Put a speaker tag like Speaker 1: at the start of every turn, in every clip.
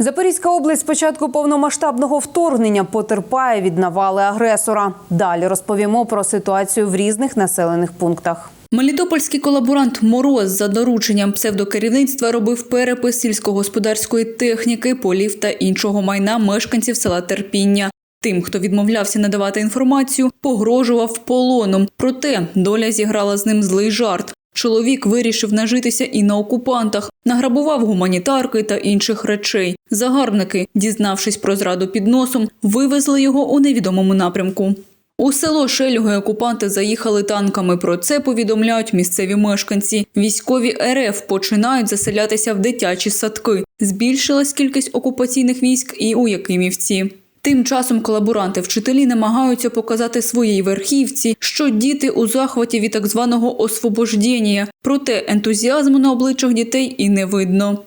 Speaker 1: Запорізька область з початку повномасштабного вторгнення потерпає від навали агресора. Далі розповімо про ситуацію в різних населених пунктах.
Speaker 2: Мелітопольський колаборант Мороз за дорученням псевдокерівництва робив перепис сільськогосподарської техніки, полів та іншого майна мешканців села Терпіння. Тим, хто відмовлявся надавати інформацію, погрожував полоном. Проте доля зіграла з ним злий жарт. Чоловік вирішив нажитися і на окупантах, награбував гуманітарки та інших речей. Загарбники, дізнавшись про зраду під носом, вивезли його у невідомому напрямку. У село Шельги окупанти заїхали танками. Про це повідомляють місцеві мешканці. Військові РФ починають заселятися в дитячі садки. Збільшилась кількість окупаційних військ і у Якимівці. Тим часом колаборанти вчителі намагаються показати своїй верхівці, що діти у захваті від так званого освобождіння. Проте ентузіазму на обличчях дітей і не видно.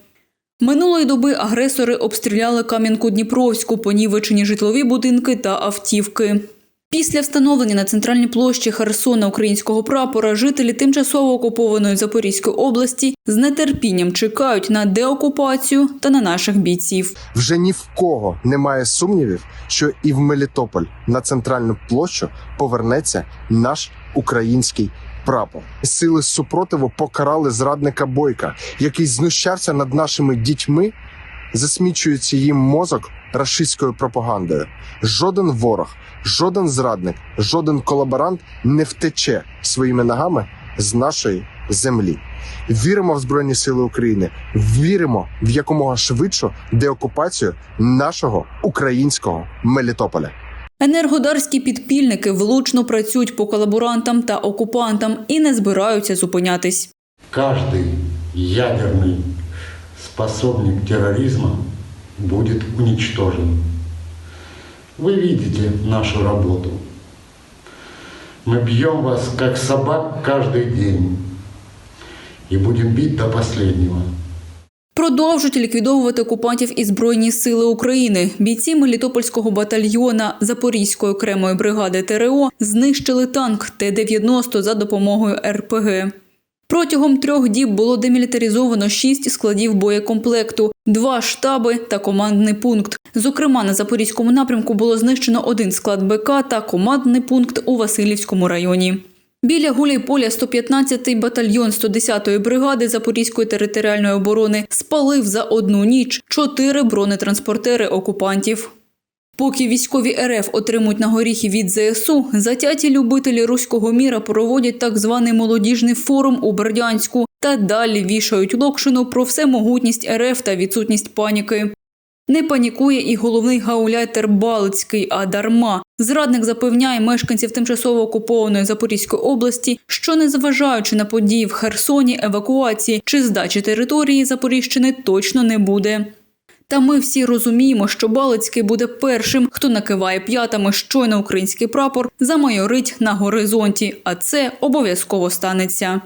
Speaker 2: Минулої доби агресори обстріляли Кам'янку Дніпровську, понівечені житлові будинки та автівки. Після встановлення на центральній площі Херсона українського прапора жителі тимчасово окупованої Запорізької області з нетерпінням чекають на деокупацію та на наших бійців.
Speaker 3: Вже ні в кого немає сумнівів, що і в Мелітополь на центральну площу повернеться наш український прапор. Сили супротиву покарали зрадника Бойка, який знущався над нашими дітьми, засмічуючи їм мозок рашистською пропагандою. Жоден ворог, жоден зрадник, жоден колаборант не втече своїми ногами з нашої землі. Віримо в Збройні Сили України, віримо в якомога швидшу деокупацію нашого українського Мелітополя.
Speaker 2: Енергодарські підпільники влучно працюють по колаборантам та окупантам і не збираються зупинятись.
Speaker 4: Каждый ядерный способник терроризма будет уничтожен. Вы видите нашу работу. Мы бьем вас, как собак, каждый день. И будем бить до последнего.
Speaker 2: Продовжують ліквідовувати окупантів і збройні сили України. Бійці Мелітопольського батальйона Запорізької окремої бригади ТРО знищили танк Т-90 за допомогою РПГ. Протягом трьох діб було демілітаризовано шість складів боєкомплекту, два штаби та командний пункт. Зокрема, на запорізькому напрямку було знищено один склад БК та командний пункт у Васильівському районі. Біля Гуляйполя 115-й батальйон 110-ї бригади Запорізької територіальної оборони спалив за одну ніч чотири бронетранспортери окупантів. Поки військові РФ отримують на горіхи від ЗСУ, затяті любителі руського міра проводять так званий молодіжний форум у Бердянську та далі вішають локшину про всемогутність РФ та відсутність паніки. Не панікує і головний гауляйтер Балицький, а дарма. Зрадник запевняє мешканців тимчасово окупованої Запорізької області, що незважаючи на події в Херсоні, евакуації чи здачі території Запоріжчини точно не буде. Та ми всі розуміємо, що Балицький буде першим, хто накиває п'ятами щойно український прапор замайорить на горизонті, а це обов'язково станеться.